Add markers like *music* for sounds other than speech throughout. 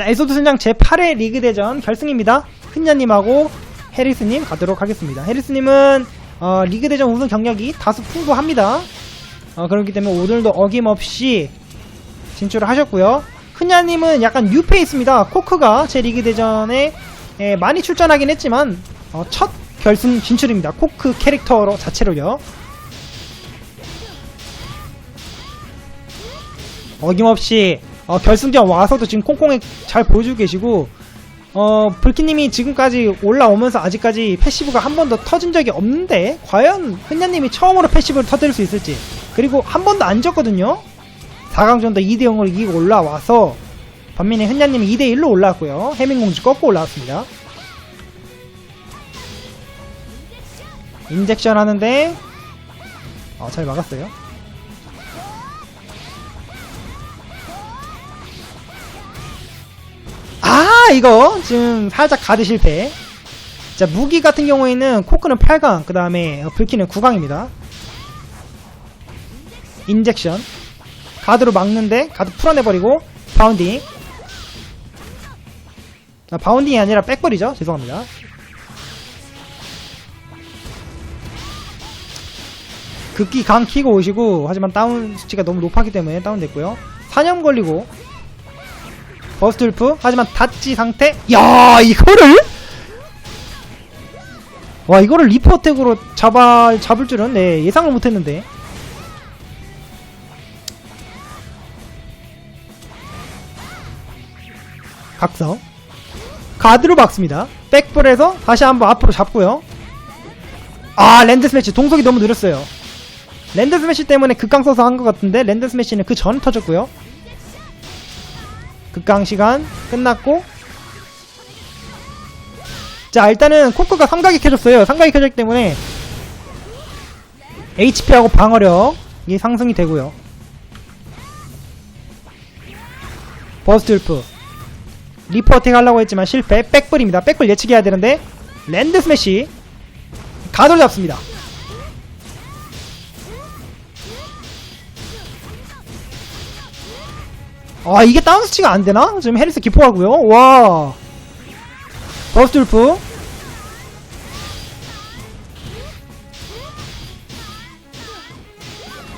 자, 에소드 순장 제8회 리그 대전 결승입니다. 흔냐님하고 해리스님 가도록 하겠습니다. 해리스님은 어, 리그 대전 우승 경력이 다소 풍부합니다. 어, 그렇기 때문에 오늘도 어김없이 진출을 하셨고요. 흔냐님은 약간 뉴페이스입니다. 코크가 제 리그 대전에 예, 많이 출전하긴 했지만 어, 첫 결승 진출입니다. 코크 캐릭터로 자체로요. 어김없이 어, 결승전 와서도 지금 콩콩에 잘 보여주고 계시고 어, 불키님이 지금까지 올라오면서 아직까지 패시브가 한 번도 터진 적이 없는데 과연 흔냐님이 처음으로 패시브를 터뜨릴 수 있을지. 그리고 한 번도 안 졌거든요? 4강전도 2대0으로 이기고 올라와서 반면에 흔냐님이 2대1로 올라왔고요. 해밍공주 꺾고 올라왔습니다. 인젝션 하는데 어, 잘 막았어요 이거 지금 살짝 가드 실패. 자 무기 같은 경우에는 코크는 8강 그 다음에 불키는 9강입니다. 인젝션. 가드로 막는데 가드 풀어내버리고 바운딩. 아, 바운딩이 아니라 백벌이죠? 죄송합니다. 극기 강 키고 오시고 하지만 다운 수치가 너무 높았기 때문에 다운됐고요. 4년 걸리고 버스트 울프. 하지만 닫지 상태. 야 이거를? 와 이거를 리퍼 어택으로 잡아 잡을 줄은 네 예상을 못했는데. 각성 가드로 막습니다. 백볼에서 다시 한번 앞으로 잡고요. 아 랜드 스매시 동속이 너무 느렸어요. 랜드 스매시 때문에 극강 써서 한 것 같은데 랜드 스매시는 그 전에 터졌고요 극강 시간 끝났고. 자 일단은 코크가 삼각이 켜졌어요. 삼각이 켜졌기 때문에 HP하고 방어력 이 상승이 되고요. 버스트 울프. 리퍼 어택 하려고 했지만 실패. 백불입니다. 백불 예측해야 되는데 랜드 스매시 가돌 잡습니다 아 이게 다운 수치가 안 되나? 지금 해리스 기포하고요. 와. 버스트 울프.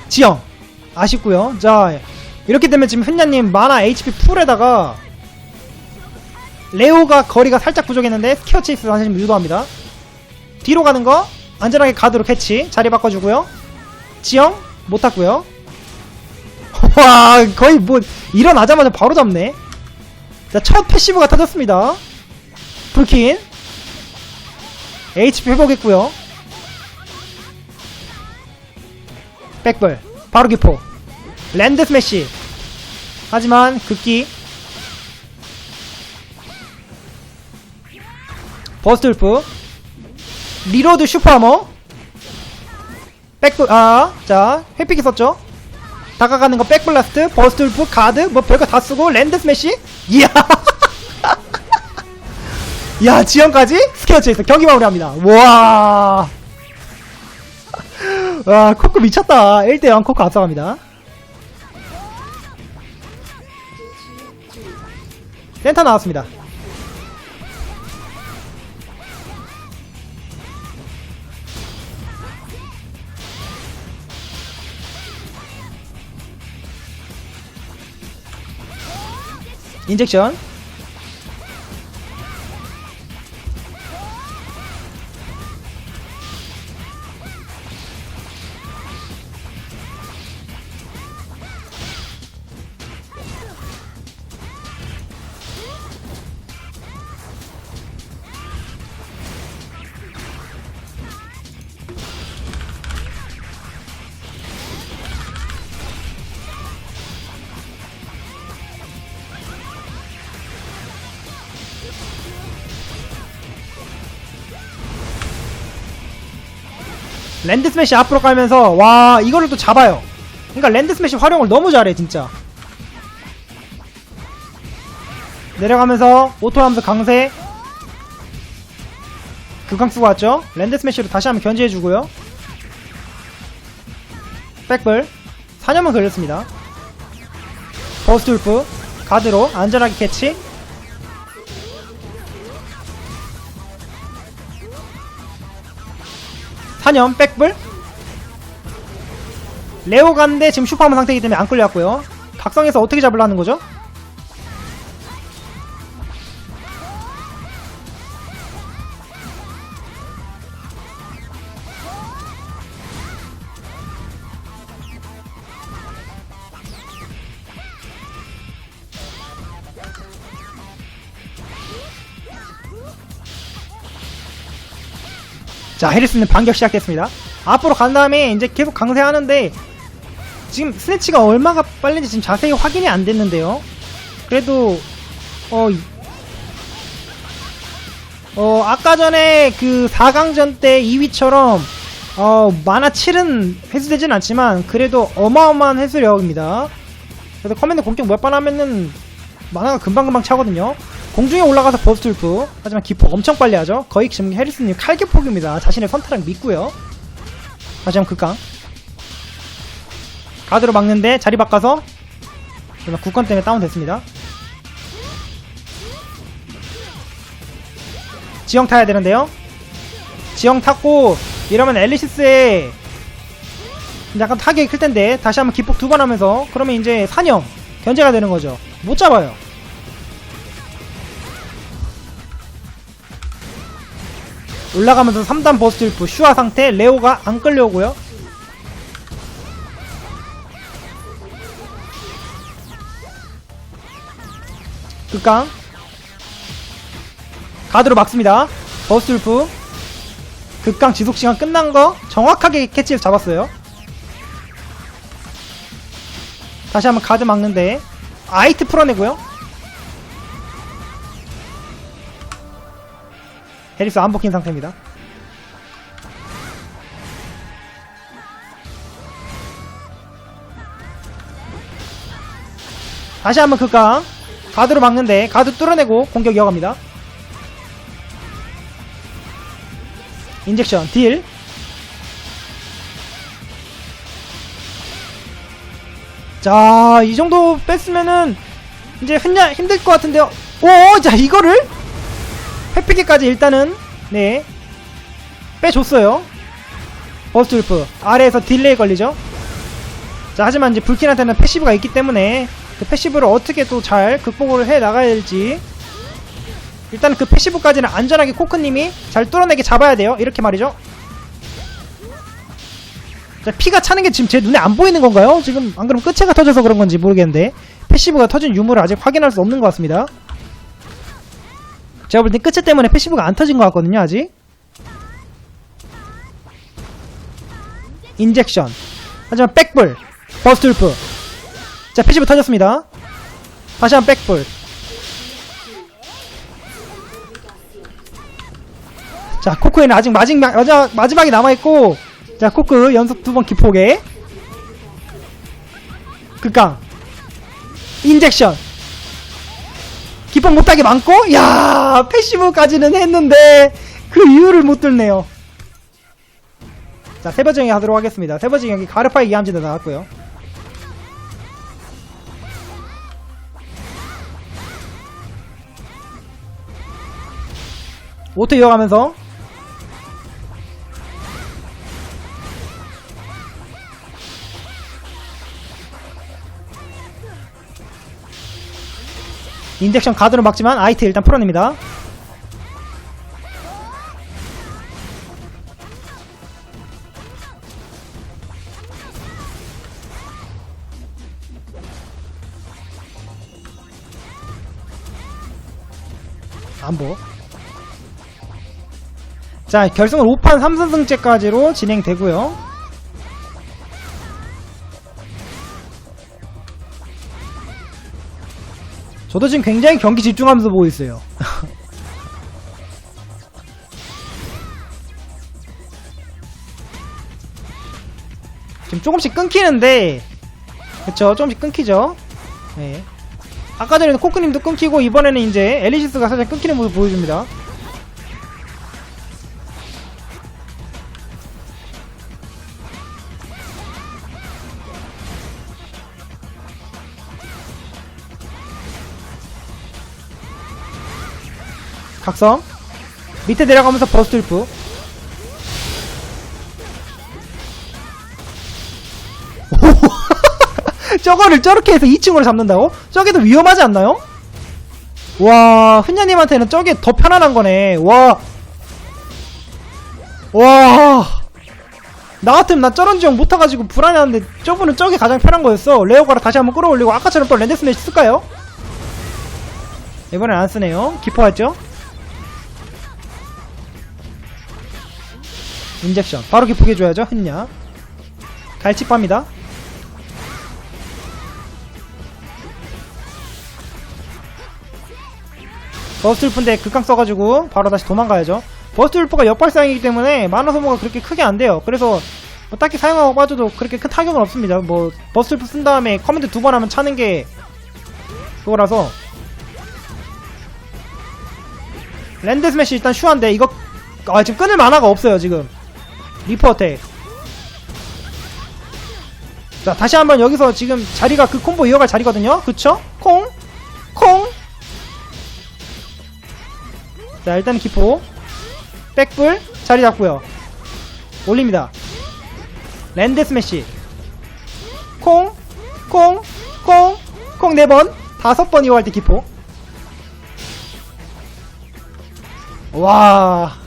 지영. 아쉽고요. 자, 이렇게 되면 지금 흔냐님 만화 HP 풀에다가 레오가 거리가 살짝 부족했는데 스퀘어 체이스 사실 유도합니다. 뒤로 가는 거 안전하게 가드로 캐치 자리 바꿔주고요. 지영 못 탔고요. *laughs* 와 거의 뭐 일어나자마자 바로 잡네. 자첫 패시브가 터졌습니다. 불킨. HP 회복했고요. 백벌. 바로 기포. 랜드 스매시. 하지만 극기. 버스트 울프. 리로드 슈퍼하머. 백돌 아자 회피기 썼죠 다가가는 거 백블라스트, 버스트 울프, 가드, 뭐 별거 다 쓰고 랜드 스매시? 이야! *laughs* 야, 지연까지 스퀘어 체이스 경기 마무리합니다. 와! 와, 코크 미쳤다. 1대 0 코크 앞서갑니다. 센터 나왔습니다. 인젝션 랜드 스매시 앞으로 가면서 와 이거를 또 잡아요. 그러니까 랜드 스매시 활용을 너무 잘해 진짜. 내려가면서 오토하면서 강세. 극강 쓰고 왔죠? 랜드 스매시로 다시 한번 견제해주고요. 백벌 4년만 걸렸습니다. 버스트 울프. 가드로 안전하게 캐치 환영 백불 레오가인데 지금 슈퍼하면 상태이기 때문에 안 끌려왔고요 각성해서 어떻게 잡으려는 거죠? 자, 해리스는 반격 시작됐습니다. 앞으로 간 다음에 이제 계속 강세하는데 지금 스네치가 얼마가 빨린지 지금 자세히 확인이 안 됐는데요. 그래도 어, 이- 어 아까 전에 그 4강전 때 2위처럼 어 만화 7은 회수되진 않지만 그래도 어마어마한 회수력입니다. 그래서 커맨드 공격 몇 번 하면은 만화가 금방금방 차거든요. 공중에 올라가서 버스툴프 하지만 기폭 엄청 빨리 하죠. 거의 지금 해리스님 칼기폭입니다. 자신의 선타랑 믿고요. 다시 한번 극강 가드로 막는데 자리 바꿔서 그러나 국건 때문에 다운됐습니다. 지형 타야 되는데요. 지형 탔고 이러면 엘리시스에 약간 타격이 클 텐데 다시 한번 기폭 두 번 하면서 그러면 이제 산형 견제가 되는 거죠. 못 잡아요. 올라가면서 3단 버스트리프 슈아 상태 레오가 안 끌려오고요. 극강 가드로 막습니다. 버스트리프 극강 지속시간 끝난 거 정확하게 캐치를 잡았어요. 다시 한번 가드 막는데 아이트 풀어내고요. 해리스 안 먹힌 상태입니다. 다시 한번 극강 가드로 막는데 가드 뚫어내고 공격 이어갑니다. 인젝션 딜 자, 이 정도 뺐으면은 이제 흔냐 힘들 것 같은데요. 오, 자 이거를 회피기까지 일단은 네 빼줬어요. 버스트루프 아래에서 딜레이 걸리죠. 자, 하지만 이제 불킨한테는 패시브가 있기 때문에 그 패시브를 어떻게 또 잘 극복을 해 나가야 될지 일단 그 패시브까지는 안전하게 코크님이 잘 뚫어내게 잡아야 돼요. 이렇게 말이죠. 자, 피가 차는 게 지금 제 눈에 안 보이는 건가요? 지금 안 그러면 끝에가 터져서 그런 건지 모르겠는데 패시브가 터진 유무를 아직 확인할 수 없는 것 같습니다. 제가 볼 땐 끝에 때문에 패시브가 안 터진 것 같거든요, 아직. 인젝션. 하지만 백불. 버스트루프. 자, 패시브 터졌습니다. 다시 한 백불. 자, 코크에는 아직 마지막, 마지막, 마지막이 남아있고, 자, 코크 연속 두 번 기폭에. 극강. 인젝션. 기폭 못하게 많고, 야 패시브까지는 했는데, 그 이유를 못 뚫네요. 자, 세버정이 하도록 하겠습니다. 세버정이 여기 가르파의 이함진에 나왔고요. 오토 이어가면서 인젝션 가드로 막지만 아이트 일단 풀어냅니다. 안보. 자, 결승은 5판 3선승제까지로 진행되고요. 저도 지금 굉장히 경기 집중하면서 보고 있어요. *laughs* 지금 조금씩 끊기는데, 그쵸, 조금씩 끊기죠. 네. 아까 전에는 코크님도 끊기고, 이번에는 이제 엘리시스가 살짝 끊기는 모습 보여줍니다. 각성 밑에 내려가면서 버스트 울프 *laughs* 저거를 저렇게 해서 2층으로 잡는다고? 저게 더 위험하지 않나요? 와 흔야님한테는 저게 더 편안한 거네 와 와. 나 같으면 나 저런 지형 못타가지고 불안해하는데 저분은 저게 가장 편한 거였어. 레오가라 다시 한번 끌어올리고 아까처럼 또 랜드 스매시 쓸까요? 이번엔 안 쓰네요. 기포했죠? 인젝션. 바로 기포게 줘야죠, 흔냐. 갈치빠입니다. 버스트 울프인데 극강 써가지고 바로 다시 도망가야죠. 버스트 울프가 역발사이기 때문에 만화 소모가 그렇게 크게 안 돼요. 그래서 뭐 딱히 사용하고 빠져도 그렇게 큰 타격은 없습니다. 뭐 버스트 울프 쓴 다음에 커맨드 두 번 하면 차는 게 그거라서 랜드 스매시 일단 슈한데 이거 아 지금 끊을 만화가 없어요 지금 리퍼 어택 자 다시 한번 여기서 지금 자리가 그 콤보 이어갈 자리거든요 그쵸? 콩? 콩? 자 일단 기포 백불 자리 잡고요 올립니다 랜드 스매시 콩? 콩? 콩? 콩 4번 다섯 번 이어갈 때 기포 와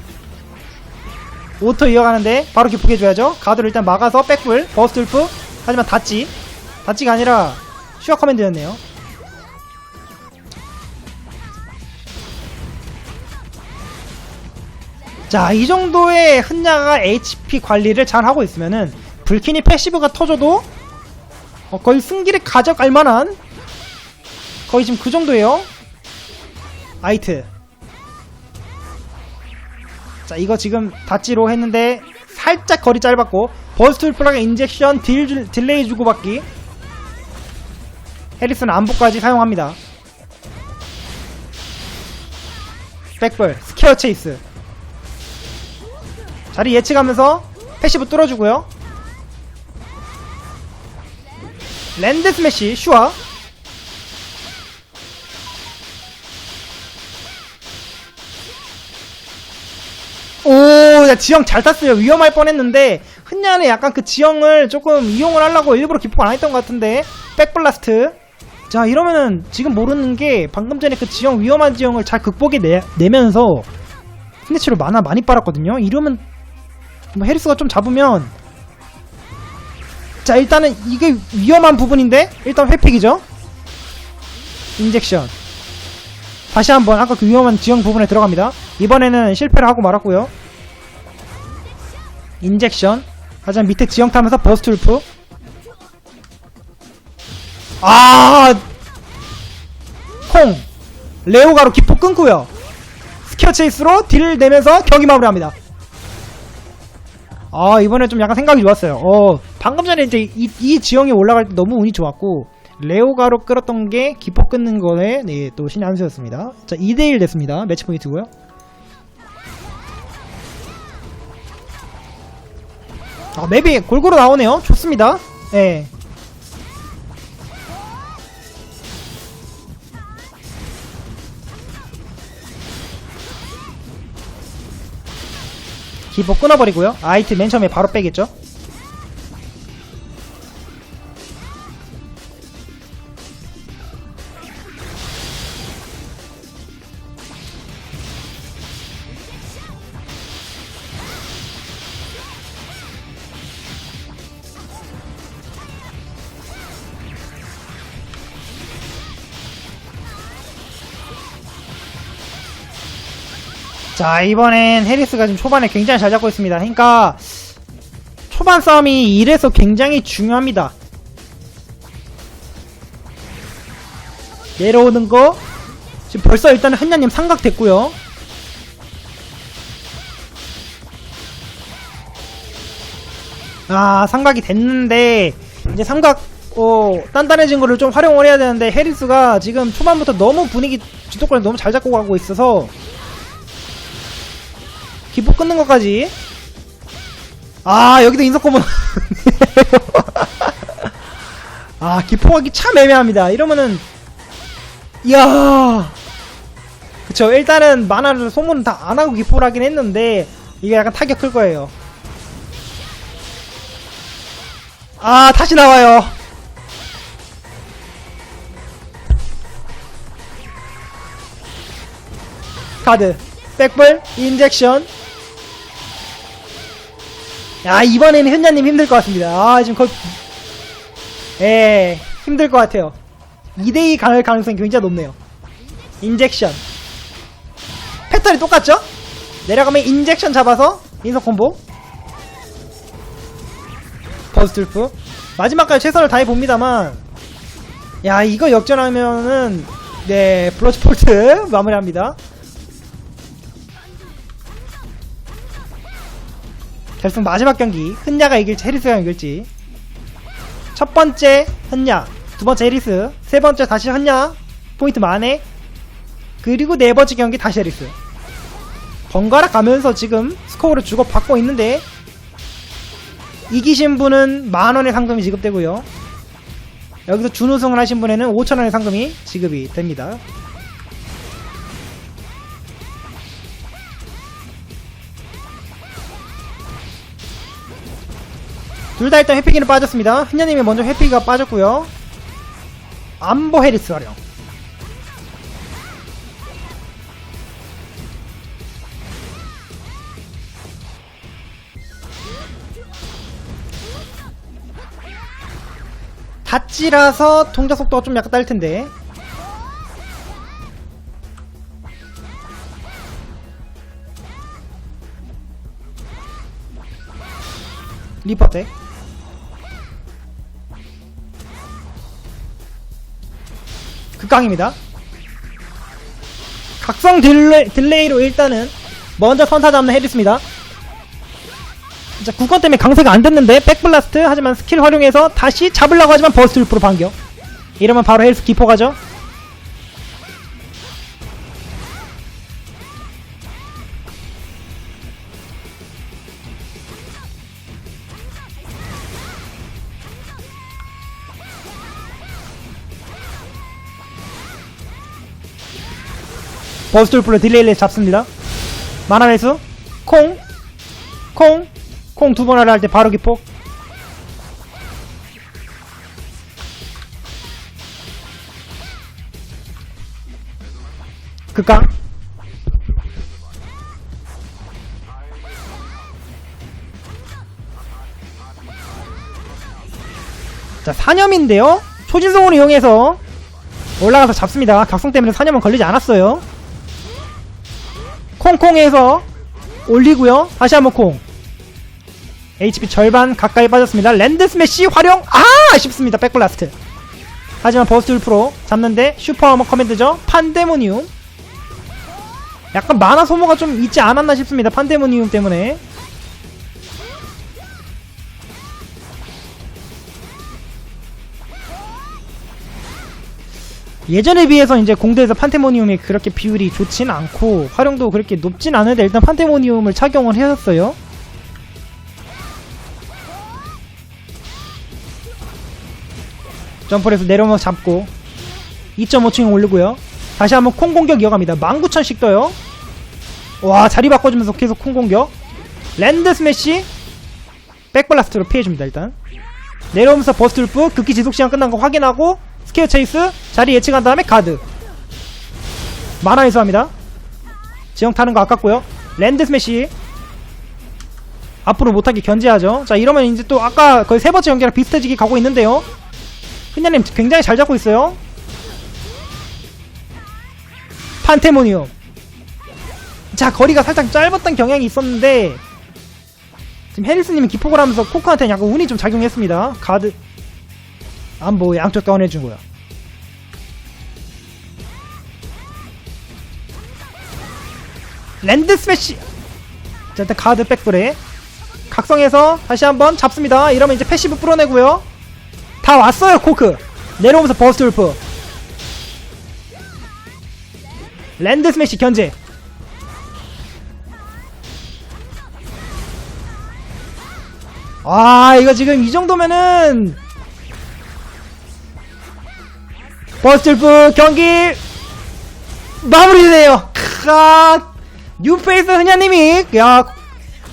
오토 이어가는데 바로 기쁘게 줘야죠. 가드를 일단 막아서 백불 버스트 울프. 하지만 닫지 닫지가 아니라 슈어 커맨드였네요. 자 이 정도의 흔냐가 HP 관리를 잘 하고 있으면은 불키니 패시브가 터져도 어, 거의 승기를 가져갈 만한 거의 지금 그 정도예요. 아이트 자 이거 지금 다찌로 했는데 살짝 거리 짧았고 버스트 플러그 인젝션 딜, 줄- 딜레이 주고받기. 해리슨 안보까지 사용합니다. 백벌 스퀘어 체이스. 자리 예측하면서 패시브 뚫어주고요. 랜드 스매시 슈아 야, 지형 잘 탔어요. 위험할 뻔했는데 흔냐는 약간 그 지형을 조금 이용을 하려고 일부러 기포가 안 했던 것 같은데 백블라스트. 자, 이러면은 지금 모르는 게 방금 전에 그 지형 위험한 지형을 잘 극복해 내, 내면서 스네치로 만화 많이 빨았거든요. 이러면 뭐 해리스가 좀 잡으면 자, 일단은 이게 위험한 부분인데 일단 회픽이죠. 인젝션. 다시 한번 아까 그 위험한 지형 부분에 들어갑니다. 이번에는 실패를 하고 말았고요. 인젝션. 하지만 밑에 지형 타면서 버스트 울프. 아! 콩! 레오가로 기포 끊고요. 스퀘어 체이스로 딜을 내면서 경기 마무리합니다. 아, 이번에 좀 약간 생각이 좋았어요. 어, 방금 전에 이제 이, 이 지형에 올라갈 때 너무 운이 좋았고, 레오가로 끌었던 게 기포 끊는 거에 네, 또 신의 한 수였습니다. 자, 2대1 됐습니다. 매치 포인트고요. 아, 맵이 골고루 나오네요. 좋습니다. 예. 기포 끊어버리고요. 아이트 맨 처음에 바로 빼겠죠. 자 이번엔 해리스가 지금 초반에 굉장히 잘 잡고 있습니다. 그러니까 초반 싸움이 이래서 굉장히 중요합니다. 내려오는 거. 지금 벌써 일단 한냐님 삼각 됐고요. 아 삼각이 됐는데 이제 삼각 어 단단해진 거를 좀 활용을 해야 되는데 해리스가 지금 초반부터 너무 분위기 주도권을 너무 잘 잡고 가고 있어서 기포 끊는 것까지. 아 여기도 인석고문. *laughs* 아 기포하기 참 애매합니다. 이러면은 이야. 그쵸 일단은 만화를 소문은 다 안하고 기포를 하긴 했는데 이게 약간 타격 클 거예요. 아 다시 나와요. 카드. 백벌 인젝션. 야 이번에는 현자님 힘들 것 같습니다. 아 지금 거의 예 힘들 것 같아요. 2대2 갈 가능성이 굉장히 높네요. 인젝션. 패턴이 똑같죠? 내려가면 인젝션 잡아서 인석 콤보. 버스툴프. 마지막까지 최선을 다해 봅니다만. 야 이거 역전하면은 네 블러치 폴트 *laughs* 마무리합니다 결승 마지막 경기 흔야가 이길지 해리스가 이길지. 첫 번째 흔야 두 번째 해리스 세 번째 다시 흔야 포인트 만회 그리고 네 번째 경기 다시 해리스. 번갈아 가면서 지금 스코어를 주고받고 있는데 이기신 분은 만원의 상금이 지급되고요. 여기서 준우승을 하신 분에는 5천원의 상금이 지급이 됩니다 둘 다 일단 회피기는 빠졌습니다 흔녀님이 먼저 회피기가 빠졌고요 암보 해리스 활용 닷지라서 동작 속도가 좀 약간 딸 텐데. 리퍼텍. 극강입니다. 각성 딜레, 딜레이로 일단은 먼저 선타 잡는 해리스입니다. 자, 국건 때문에 강세가 안 됐는데 백블라스트 하지만 스킬 활용해서 다시 잡으려고 하지만 버스트 루프로 반격 이러면 바로 헬스 기포 가죠 버스트 루프로 딜레이를 잡습니다 만화 매수 콩 콩, 콩 두 번 하려 할때 바로 기폭. 극강. 자, 사념인데요. 초진성을 이용해서 올라가서 잡습니다. 각성 때문에 사념은 걸리지 않았어요. 콩콩에서 올리고요. 다시 한번 콩. HP 절반 가까이 빠졌습니다. 랜드 스매시 활용! 아! 아쉽습니다. 백블라스트. 하지만 버스트 울프로 잡는데 슈퍼어머 커맨드죠. 판데모니움. 약간 만화 소모가 좀 있지 않았나 싶습니다. 판데모니움 때문에. 예전에 비해서 이제 공대에서 판테모니움이 그렇게 비율이 좋진 않고 활용도 그렇게 높진 않은데 일단 판테모니움을 착용을 했었어요. 점프를 해서 내려오면서 잡고 2.5층에 올리고요. 다시 한번 콩 공격 이어갑니다. 19,000씩 떠요. 와 자리 바꿔주면서 계속 콩 공격. 랜드 스매시 백블라스트로 피해줍니다 일단. 내려오면서 버스트 루프 극기 지속 시간 끝난 거 확인하고 스퀘어 체이스 자리 예측한 다음에 가드. 만화 회수합니다. 지형 타는 거 아깝고요. 랜드 스매시. 앞으로 못하게 견제하죠. 자 이러면 이제 또 아까 거의 세 번째 연기랑 비슷해지게 가고 있는데요. 흔냐님 굉장히 잘 잡고 있어요. 판테모니움. 자 거리가 살짝 짧았던 경향이 있었는데 지금 해리스님이 기폭을 하면서 코크한테 약간 운이 좀 작용했습니다. 가드 안보 양쪽 떠내준 거야. 랜드 스매시! 자, 일단 가드 백브레. 각성해서 다시 한번 잡습니다. 이러면 이제 패시브 풀어내고요. 다 왔어요, 코크. 내려오면서 버스트 울프. 랜드 스매시 견제. 아, 이거 지금 이 정도면은 버스트프 경기 마무리되네요. 아, 뉴페이스 흔야님이 야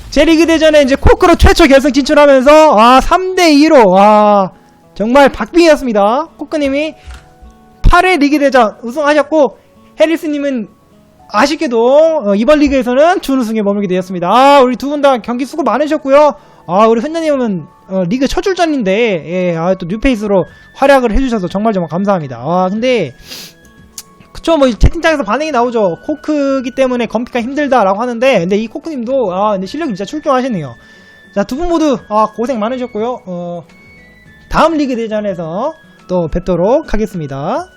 제리그 대전에 이제 코크로 최초 결승 진출하면서 아 3대 2로 아 정말 박빙이었습니다. 코크님이 8회 리그 대전 우승하셨고 해리스님은 아쉽게도 어, 이번 리그에서는 준우승에 머물게 되었습니다. 아, 우리 두 분 다 경기 수고 많으셨고요. 아, 우리 흔냐님은 어, 리그 첫 출전인데 예, 아, 또 뉴페이스로 활약을 해주셔서 정말 정말 감사합니다. 아, 근데 그쵸 뭐 채팅창에서 반응이 나오죠. 코크기 때문에 검기가 힘들다라고 하는데 근데 이 코크님도 아 근데 실력이 진짜 출중하시네요. 자 두 분 모두 아 고생 많으셨고요. 어 다음 리그 대전에서 또 뵙도록 하겠습니다.